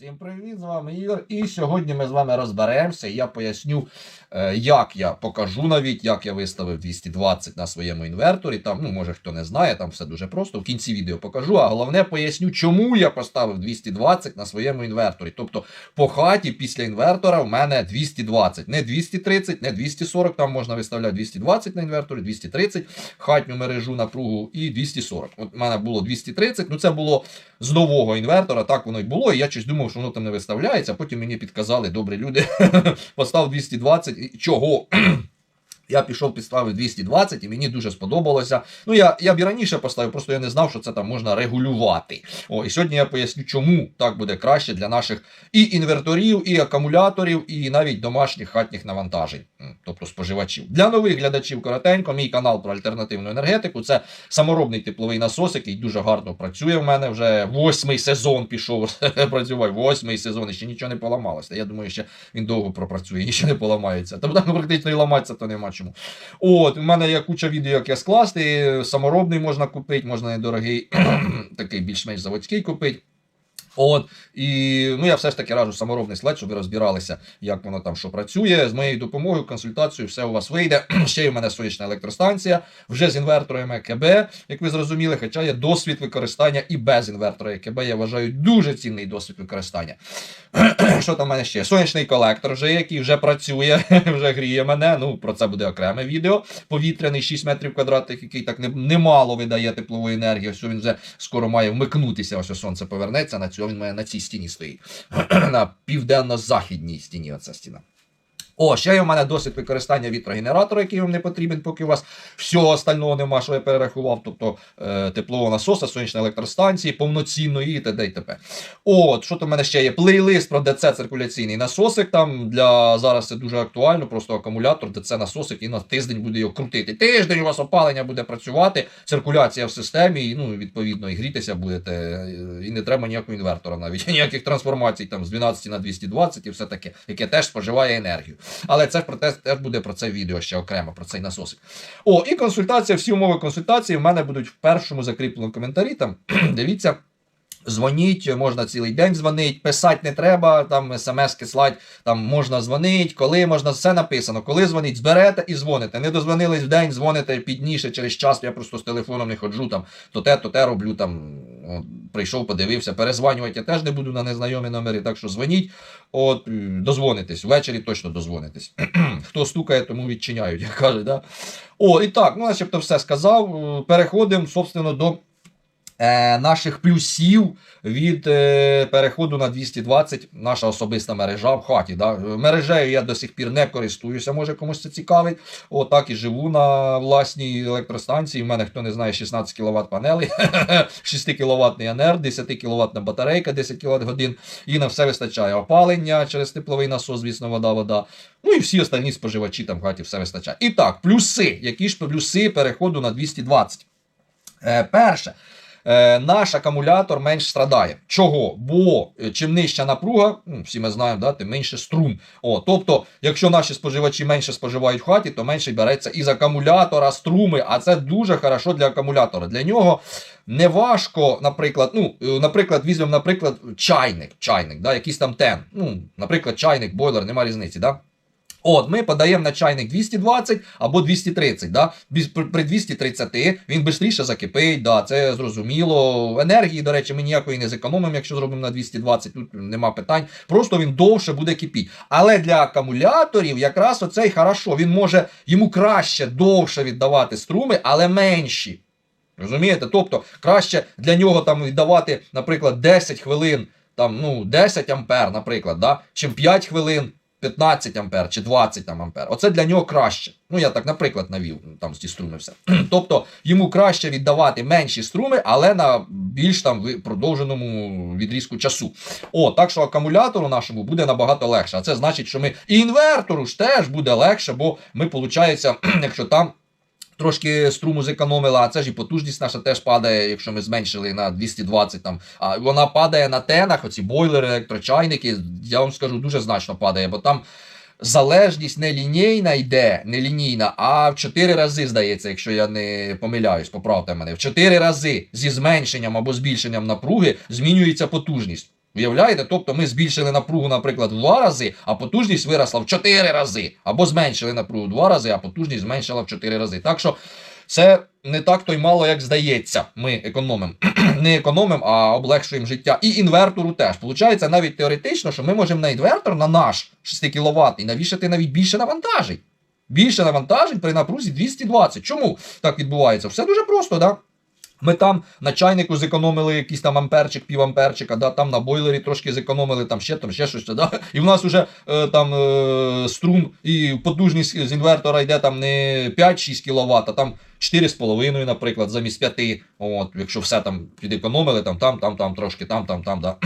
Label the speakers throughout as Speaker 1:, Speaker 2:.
Speaker 1: Всім привіт, з вами Ігор. І сьогодні ми з вами розберемося. Я поясню, е, як я покажу навіть, як я виставив 220 на своєму інверторі. Там, ну, може хто не знає, там все дуже просто. В кінці відео покажу. А головне поясню, чому я поставив 220 на своєму інверторі. Тобто по хаті після інвертора в мене 220. Не 230, не 240. Там можна виставляти 220 на інверторі, 230, хатню мережу напругу і 240. От в мене було 230, ну це було з нового інвертора, так воно й було. І я щось думав, що воно там не виставляється. Потім мені підказали добрі люди. Постав 220. І Чого? Я пішов, підставив 220 і мені дуже сподобалося. Ну, я, я б і раніше поставив, просто я не знав, що це там можна регулювати. О, і сьогодні я поясню, чому так буде краще для наших і інверторів, і акумуляторів, і навіть домашніх хатніх навантажень, тобто споживачів. Для нових глядачів коротенько, мій канал про альтернативну енергетику. Це саморобний тепловий насос, який дуже гарно працює в мене. Вже восьмий сезон пішов працював. Восьмий сезон і ще нічого не поламалося. Я думаю, ще він довго пропрацює, ще не поламається. Тобто практично і ламатися, то нема чому. От, у мене є куча відео, як я скласти. Саморобний можна купити, можна недорогий, такий більш-менш заводський купити. От, і ну я все ж таки раджу саморобний слайд, щоб ви розбиралися, як воно там що працює. З моєю допомогою, консультацією, все у вас вийде. Ще й у мене сонячна електростанція, вже з інверторами ЕКБ, як ви зрозуміли, хоча є досвід використання і без інвертора ЕКБ. Я вважаю дуже цінний досвід використання. Що там в мене ще? Сонячний колектор, вже який вже працює, вже гріє мене. Ну про це буде окреме відео. Повітряний 6 метрів квадратних, який так немало видає теплової енергії. Ось він вже скоро має вмикнутися. Ось сонце повернеться на цю. Він має на цій стіні стоїть. на південно-західній стіні. Оця стіна. О, ще є у мене досвід використання вітрогенератора, який вам не потрібен, поки у вас всього остального нема, що я перерахував. Тобто е, теплового насоса, сонячної електростанції, повноцінної і т.д. і т.п. От, що то в мене ще є? Плейлист про ДЦ циркуляційний насосик. Там для зараз це дуже актуально. Просто акумулятор, ДЦ насосик, і на тиждень буде його крутити. Тиждень у вас опалення буде працювати, циркуляція в системі, і ну, відповідно, і грітися будете. е, І не треба ніякого інвертора, навіть ніяких трансформацій там з 12 на 220 і все таке, яке теж споживає енергію. Але це про те, теж буде про це відео ще окремо, про цей насосик. О, і консультація, всі умови консультації в мене будуть в першому закріпленому коментарі. Там дивіться. Дзвоніть, можна цілий день дзвонити, писати не треба, там смс-ки слать, там можна дзвонити, коли можна, все написано. Коли дзвонить, зберете і дзвоните. Не дозвонились в день, дзвоните пізніше, через час, я просто з телефоном не ходжу, там, то те, то те роблю, там, о, прийшов, подивився, перезванювати я теж не буду на незнайомі номери, так що дзвоніть, от, дозвонитесь, ввечері точно дозвонитесь. Хто стукає, тому відчиняють, як кажуть. Да? О, і так, ну, начебто все сказав. Е, Переходимо, собственно, до наших плюсів від е, переходу на 220, наша особиста мережа в хаті. Да? Мережею я до сих пір не користуюся, може комусь це цікавить. Отак і живу на власній електростанції. У мене, хто не знає, 16 кВт панелей, 6 кВт АНР, 10 кВт батарейка, 10 кВт годин. І на все вистачає опалення через тепловий насос, звісно, вода, вода. Ну і всі остальні споживачі там в хаті все вистачає. І так, плюси. Які ж плюси переходу на 220? Е, перше. Е, наш акумулятор менш страдає. Чого? Бо е, чим нижча напруга, ну, всі ми знаємо, да, тим менше струм. О, тобто, якщо наші споживачі менше споживають в хаті, то менше береться із акумулятора струми, а це дуже хорошо для акумулятора. Для нього не важко, наприклад, ну, е, наприклад, візьмемо, наприклад, чайник, чайник, да, якийсь там тен. Ну, наприклад, чайник, бойлер, нема різниці. Да? От, ми подаємо на чайник 220 або 230. Да? При- При 230 він швидше закипить, да, це зрозуміло. Енергії, до речі, ми ніякої не зекономимо, якщо зробимо на 220, тут нема питань. Просто він довше буде кипіти. Але для акумуляторів якраз оцей хорошо. Він може йому краще довше віддавати струми, але менші. Розумієте? Тобто краще для нього там віддавати, наприклад, 10 хвилин, там, ну, 10 ампер, наприклад, да? чим 5 хвилин 15 ампер чи 20 там, ампер. Оце для нього краще. Ну, я так, наприклад, навів ну, там ті струми все. тобто йому краще віддавати менші струми, але на більш там продовженому відрізку часу. О, так що акумулятору нашому буде набагато легше. А це значить, що ми і інвертору ж теж буде легше, бо ми, виходить, якщо там трошки струму зекономили, а це ж і потужність наша теж падає, якщо ми зменшили на 220 там. А вона падає на тенах, оці бойлери, електрочайники. Я вам скажу, дуже значно падає, бо там. Залежність не лінійна йде, не лінійна, а в 4 рази, здається, якщо я не помиляюсь, поправте мене. В 4 рази зі зменшенням або збільшенням напруги змінюється потужність. Уявляєте? Тобто ми збільшили напругу, наприклад, в два рази, а потужність виросла в 4 рази. Або зменшили напругу в два рази, а потужність зменшила в 4 рази. Так що це не так то й мало, як здається. Ми економимо. не економимо, а облегшуємо життя. І інвертору теж. Получається навіть теоретично, що ми можемо на інвертор, на наш 6 кВт, навішати навіть більше навантажень. Більше навантажень при напрузі 220. Чому так відбувається? Все дуже просто, да? Ми там на чайнику зекономили якийсь там амперчик, півамперчика, да, там на бойлері трошки зекономили, там ще там ще щось. Да? І в нас вже е, там е, струм і потужність з інвертора йде там не 5-6 кВт, а там 4,5, наприклад, замість 5. От, якщо все там підекономили, там, там, там, там, трошки, там, там, там, да.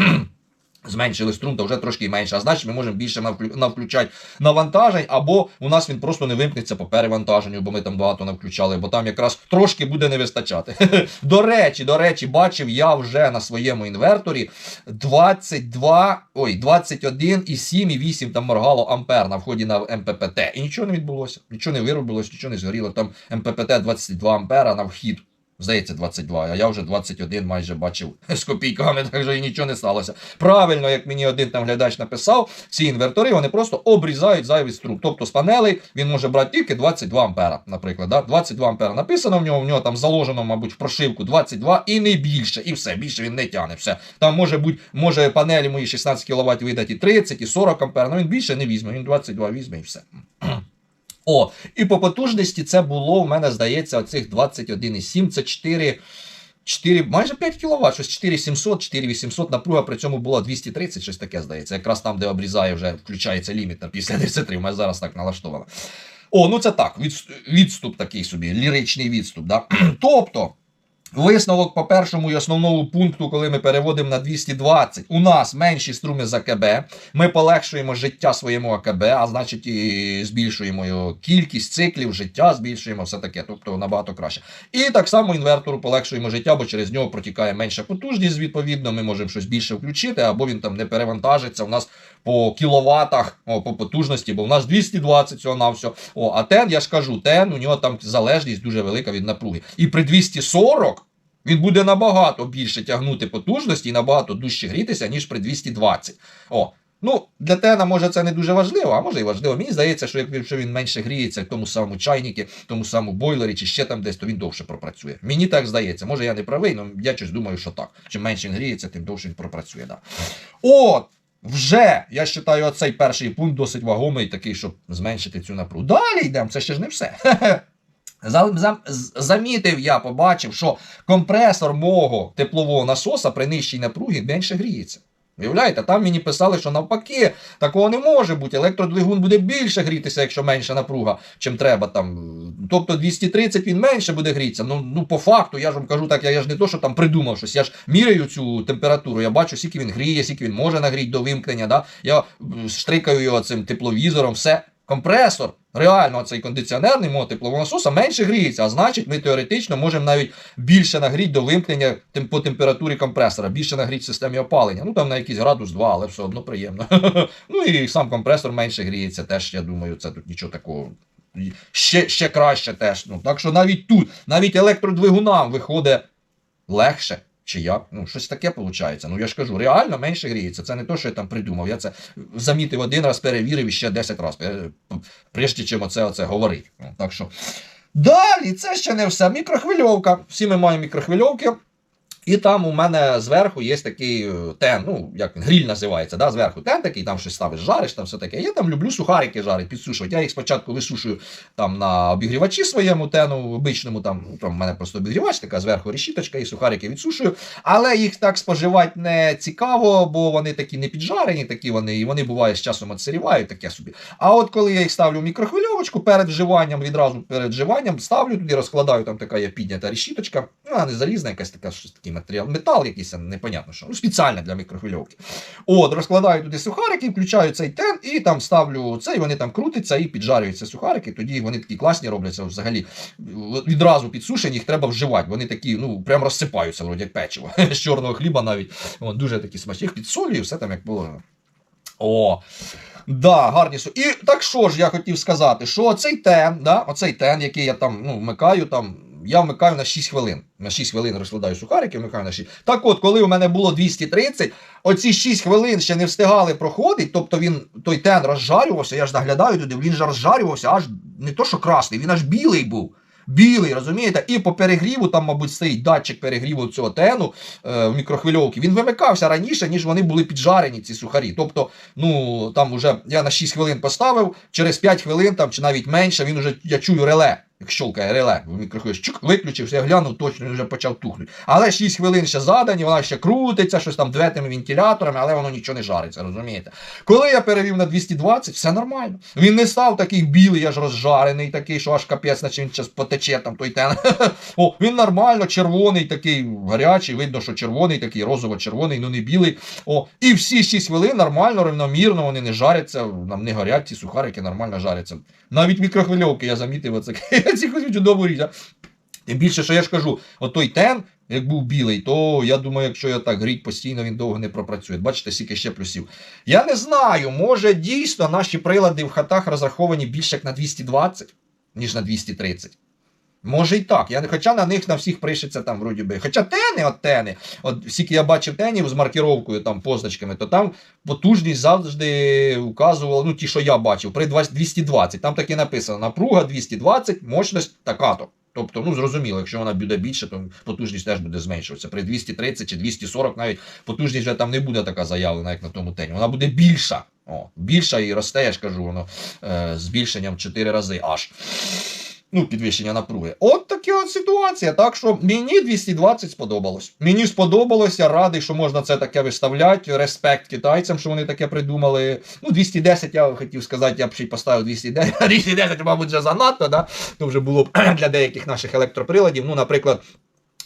Speaker 1: Зменшили струм, то вже трошки менше. А значить, ми можемо більше навклю- навключати навантажень, або у нас він просто не вимкнеться по перевантаженню, бо ми там багато навключали, бо там якраз трошки буде не вистачати. До речі, до речі, бачив я вже на своєму інверторі 22, ой, 21,7,8 там моргало ампер на вході на МППТ. І нічого не відбулося, нічого не виробилось, нічого не згоріло. Там МППТ 22 ампера на вхід. Здається, 22, а я вже 21 майже бачив з копійками, так що і нічого не сталося. Правильно, як мені один там глядач написав, ці інвертори вони просто обрізають зайвий струм. Тобто з панелей він може брати тільки 22 ампера, наприклад. Да? 22 ампера написано в нього, в нього там заложено, мабуть, в прошивку 22 і не більше, і все, більше він не тягне. Все. Там може бути, може панелі мої 16 кВт видати і 30, і 40 ампер, але він більше не візьме, він 22 візьме і все. О, і по потужності це було у мене, здається, оцих 21,7, це 4, 4, майже 5 кВт, щось 4700, 4800, напруга при цьому була 230, щось таке, здається. Якраз там, де обрізає, вже включається ліміт на 53, у мене зараз так налаштовано. О, ну це так, відс- відступ такий собі, ліричний відступ. Да? тобто, Висновок по першому і основному пункту, коли ми переводимо на 220, у нас менші струми з АКБ, ми полегшуємо життя своєму АКБ, а значить і збільшуємо його кількість циклів життя, збільшуємо все таке, тобто набагато краще. І так само інвертору полегшуємо життя, бо через нього протікає менша потужність. Відповідно, ми можемо щось більше включити, або він там не перевантажиться. У нас по кіловатах, о, по потужності, бо у нас 220 цього на все. О, а тен, я ж кажу, тен, у нього там залежність дуже велика від напруги. І при 240 він буде набагато більше тягнути потужності і набагато дужче грітися, ніж при 220. О, ну для тена може це не дуже важливо, а може і важливо. Мені здається, що якщо він менше гріється в тому самому чайнику, в тому самому бойлері чи ще там десь, то він довше пропрацює. Мені так здається. Може я не правий, але я щось думаю, що так. Чим менше він гріється, тим довше він пропрацює. Да. От. Вже я вважаю, оцей перший пункт досить вагомий, такий, щоб зменшити цю напругу. Далі йдемо, це ще ж не все. Замітив я, побачив, що компресор мого теплового насоса при нижчій напругі менше гріється. Уявляєте, там мені писали, що навпаки, такого не може бути. Електродвигун буде більше грітися, якщо менша напруга, чим треба там. Тобто 230 він менше буде грітися. Ну, ну по факту, я ж вам кажу так, я, я ж не то, що там придумав щось. Я ж міряю цю температуру, я бачу, скільки він гріє, скільки він може нагріти до вимкнення. Да? Я штрикаю його цим тепловізором, все. Компресор, реально цей кондиціонерний мого теплового насоса менше гріється, а значить, ми теоретично можемо навіть більше нагріти до вимкнення по температурі компресора, більше нагріти в системі опалення. Ну там на якийсь градус 2, але все одно приємно. ну і сам компресор менше гріється, теж я думаю, це тут нічого такого. Ще, ще краще теж. Ну, так що навіть тут, навіть електродвигунам виходить легше. Чи як? Ну, щось таке виходить. Ну я ж кажу, реально менше гріється. Це не те, що я там придумав. Я це замітив один раз, перевірив і ще 10 разів, прежде чим оце, оце говорити. Ну, так що. Далі, це ще не все. Мікрохвильовка. Всі ми маємо мікрохвильовки. І там у мене зверху є такий е, тен, ну як він гріль називається, да, зверху тен такий, там щось ставиш, жариш, там все таке. Я там люблю сухарики жарити, підсушувати. Я їх спочатку висушую там на обігрівачі своєму тену, обичному там, ну, там в мене просто обігрівач, така зверху решіточка, і сухарики відсушую. Але їх так споживати не цікаво, бо вони такі не піджарені, такі вони, і вони бувають з часом отсирівають, таке собі. А от коли я їх ставлю в мікрохвильовочку перед вживанням, відразу перед вживанням, ставлю туди, розкладаю, там така є піднята решіточка, ну, вона не залізна, якась така щось такий матеріал, метал якийсь, непонятно що. Ну, спеціальна для мікрохвильовки. От, розкладаю туди сухарики, включаю цей тен і там ставлю це, і вони там крутяться і піджарюються сухарики. Тоді вони такі класні робляться взагалі. Відразу підсушені, їх треба вживати. Вони такі, ну, прям розсипаються, вроді як печиво. З чорного хліба навіть. От, дуже такі смачні. Їх підсолюю, все там як положено. О, да, гарні су. І так що ж я хотів сказати, що оцей тен, да, оцей тен, який я там ну, вмикаю, там я вмикаю на 6 хвилин. На 6 хвилин розкладаю сухарики, вмикаю на 6. Так от, коли у мене було 230, оці 6 хвилин ще не встигали проходити, тобто він той тен розжарювався, я ж наглядаю туди, він же розжарювався, аж не то, що красний, він аж білий був. Білий, розумієте? І по перегріву, там, мабуть, стоїть датчик перегріву цього тену е, в мікрохвильовці. Він вимикався раніше, ніж вони були піджарені, ці сухарі. Тобто, ну там уже я на 6 хвилин поставив, через 5 хвилин там, чи навіть менше, він уже, я чую реле. Як щолкає реле в. Чук, виключився, я глянув, точно вже почав тухнути. Але 6 хвилин ще задані, вона ще крутиться, щось там дветими вентиляторами, але воно нічого не жариться, розумієте? Коли я перевів на 220, все нормально. Він не став такий білий, аж розжарений, такий, що аж капець, наче він зараз потече там той тен. О, він нормально, червоний, такий гарячий, видно, що червоний, такий розово-червоний, ну не білий. О, і всі 6 хвилин нормально, рівномірно, вони не жаряться, нам не горять, ці сухарики нормально жаряться. Навіть мікрохвильовки я замітив оце. Ці хоч чудову річ. Тим більше, що я ж кажу, от той тен, як був білий, то я думаю, якщо я так гріть постійно, він довго не пропрацює. Бачите, скільки ще плюсів. Я не знаю, може дійсно наші прилади в хатах розраховані більше як на 220, ніж на 230. Може і так. Я, хоча на них на всіх пришиться там, вроді би. Хоча тени, от тени, от скільки я бачив тенів з маркіровкою, там, позначками, то там потужність завжди указувала, ну ті, що я бачив, при 220. Там таки написано: напруга 220, мощність така-то. Тобто, ну зрозуміло, якщо вона буде більше, то потужність теж буде зменшуватися. При 230 чи 240 навіть потужність вже там не буде така заявлена, як на тому тені. Вона буде більша. О, більша і росте, я ж кажу, воно е, збільшенням 4 рази аж. Ну, підвищення напруги. От така от ситуація. Так що мені 220 сподобалось. Мені сподобалося, радий, що можна це таке виставляти. Респект китайцям, що вони таке придумали. Ну, 210, я хотів сказати, я б ще й поставив 210. 210, мабуть, вже занадто, да? То вже було б для деяких наших електроприладів. Ну, наприклад.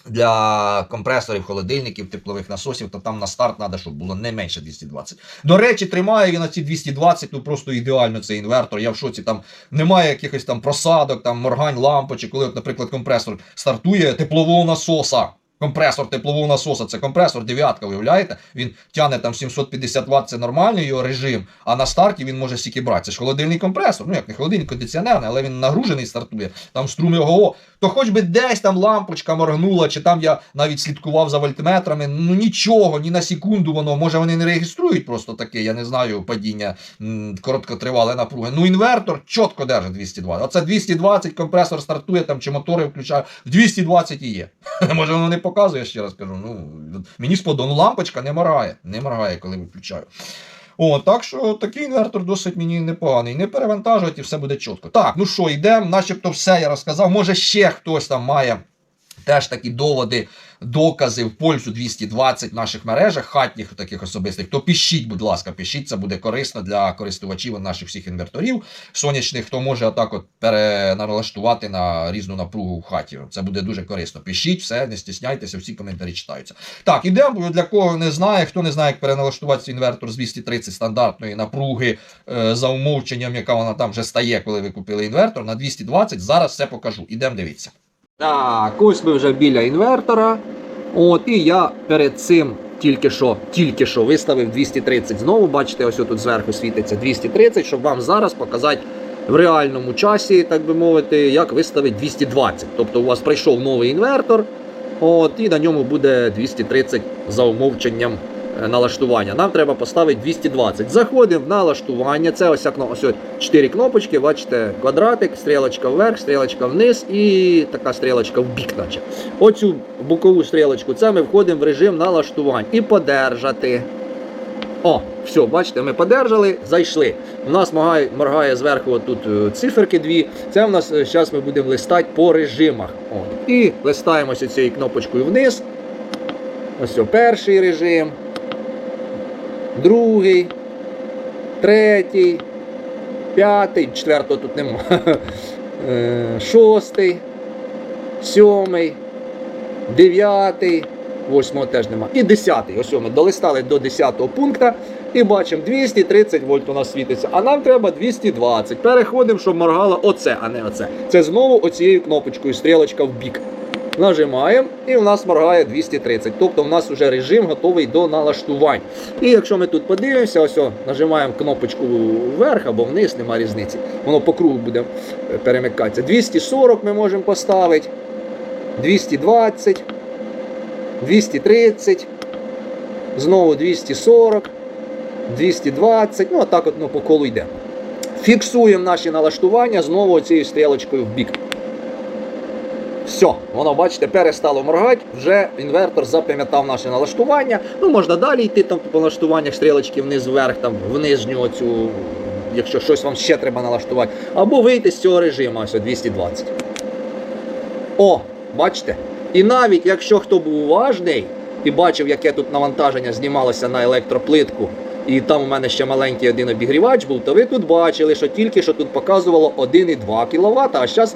Speaker 1: Для компресорів, холодильників, теплових насосів, то там на старт треба, щоб було не менше 220. До речі, тримає він на ці 220, ну просто ідеально цей інвертор. Я в шоці там немає якихось там просадок, там моргань, лампочок, коли, от, наприклад, компресор стартує теплового насоса. Компресор теплового насоса, це компресор дев'ятка, уявляєте? Він тягне там 750 Вт, це нормальний його режим, а на старті він може стільки брати. Це ж холодильний компресор. Ну як не холодильний кондиціонерний, але він нагружений стартує, там струми ого. То хоч би десь там лампочка моргнула, чи там я навіть слідкував за вольтметрами. Ну нічого, ні на секунду воно. Може вони не реєструють просто таке, я не знаю, падіння короткотривале напруги. Ну інвертор чітко держить 220. Оце 220 компресор стартує там, чи мотори включаю. 220 і є. Може воно не показує, ще раз кажу. Ну, мені сподобано, ну, лампочка не моргає. Не моргає, коли виключаю. О, так що такий інвертор досить мені непоганий. Не перевантажують і все буде чітко. Так, ну що, йдемо, начебто все я розказав. Може ще хтось там має теж такі доводи, докази в пользу 220 в наших мережах, хатніх таких особистих, то пишіть, будь ласка, пишіть, це буде корисно для користувачів наших всіх інверторів сонячних, хто може отак от переналаштувати на різну напругу в хаті. Це буде дуже корисно. Пишіть, все, не стісняйтеся, всі коментарі читаються. Так, ідемо. Для кого не знає, хто не знає, як переналаштувати інвертор з 230 стандартної напруги е, за умовченням, яка вона там вже стає, коли ви купили інвертор, на 220. Зараз все покажу. Ідемо дивіться. Так, ось ми вже біля інвертора. От, і я перед цим тільки що, тільки що виставив 230. Знову бачите, ось тут зверху світиться 230, щоб вам зараз показати в реальному часі, так би мовити, як виставити 220. Тобто у вас прийшов новий інвертор, от, і на ньому буде 230 за умовченням налаштування. Нам треба поставити 220. Заходимо в налаштування. Це ось окно, ось 4 кнопочки, бачите, квадратик, стрілочка вверх, стрілочка вниз і така стрілочка в бік, наче. Оцю бокову стрілочку, це ми входимо в режим налаштувань і подержати. О, все, бачите, ми подержали, зайшли. У нас моргає, моргає зверху отут е, циферки дві. Це в нас зараз ми будемо листати по режимах. О. І листаємо ось цією кнопочкою вниз. Ось перший режим, другий, третій, п'ятий, четвертого тут нема. Е, Шостий, сьомий, дев'ятий, восьмого теж нема. І десятий. Ось ми долистали до 10 пункту і бачимо 230 вольт у нас світиться. А нам треба 220. Переходимо, щоб моргало оце, а не оце. Це знову оцією кнопочкою, стрілочка в бік. Нажимаємо і у нас моргає 230. Тобто у нас вже режим готовий до налаштувань. І якщо ми тут подивимося, ось о, нажимаємо кнопочку вверх або вниз, нема різниці. Воно по кругу буде е, перемикатися. 240 ми можемо поставити. 220, 230, знову 240, 220, ну, отак от ну, по колу йде. Фіксуємо наші налаштування знову цією стрілочкою в бік. Все, воно, бачите, перестало моргати, вже інвертор запам'ятав наше налаштування. Ну, можна далі йти там по налаштуваннях стрілочки вниз вверх, там в нижню оцю, якщо щось вам ще треба налаштувати. Або вийти з цього режиму, ось 220. О, бачите? І навіть якщо хто був уважний і бачив, яке тут навантаження знімалося на електроплитку, і там у мене ще маленький один обігрівач був, то ви тут бачили, що тільки що тут показувало 1,2 кВт, а зараз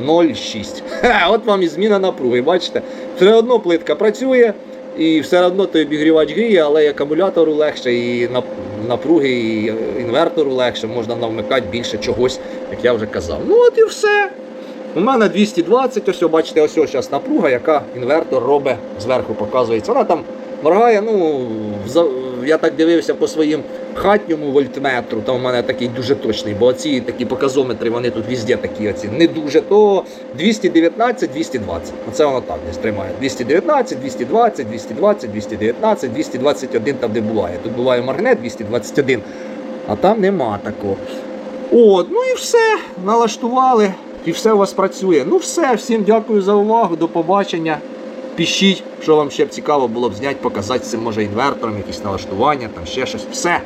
Speaker 1: 1,06. Хе, От вам і зміна напруги, бачите? Все одно плитка працює, і все одно той обігрівач гріє, але і акумулятору легше, і напруги, і інвертору легше, можна навмикати більше чогось, як я вже казав. Ну от і все. У мене 220, ось, бачите, ось зараз напруга, яка інвертор робить, зверху показується. Вона там моргає, ну, я так дивився по своїм хатньому вольтметру, там у мене такий дуже точний, бо ці такі показометри, вони тут везде такі оці, не дуже, то 219, 220. Оце воно так десь тримає. 219, 220, 220, 219, 221 там де буває. Тут буває магнит 221, а там нема такого. От, ну і все, налаштували, і все у вас працює. Ну все, всім дякую за увагу, до побачення. Пишіть, що вам ще б цікаво було б зняти, показати це може інвертором, якісь налаштування, там ще щось. Все.